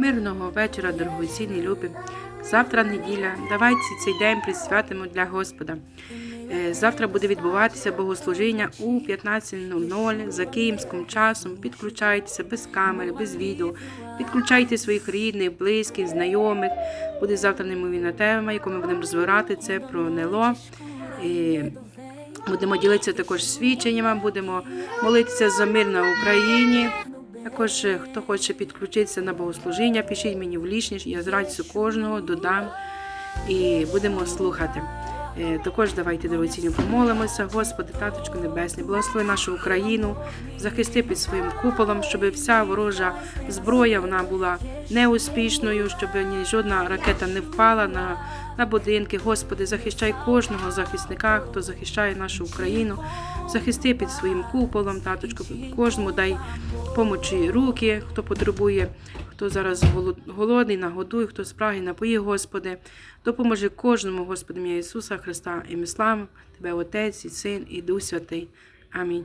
Мирного вечора, дорогоцінні любі. Завтра неділя. Давайте цей день присвятимо для Господа. Е, Завтра буде відбуватися богослужіння у 15.00 за київським часом. Підключайтеся без камери, без відео. Підключайте своїх рідних, близьких, знайомих. Буде завтра неймовірна тема, яку ми будемо розбирати. Це про НЛО. Е, Будемо ділитися також свідченнями, будемо молитися за мир на Україні. Також, е, хто хоче підключитися на богослужіння, пишіть мені в лічність, я з радістю кожного додам і будемо слухати. Е, Також давайте дорогоцінно помолимося. Господи, Таточко Небесний, благослови нашу Україну, захисти під своїм куполом, щоб вся ворожа зброя вона була неуспішною, щоб ні жодна ракета не впала на, на будинки. Господи, захищай кожного захисника, хто захищає нашу Україну, захисти під своїм куполом, таточко, кожному дай помочі руки, хто потребує, хто зараз голод- голодний, нагодуй, хто спраги, напої, Господи. Допоможи кожному, Господи, Ісуса Христа, і славимо Тебе, Отець, і Син, і Дух Святий. Амінь.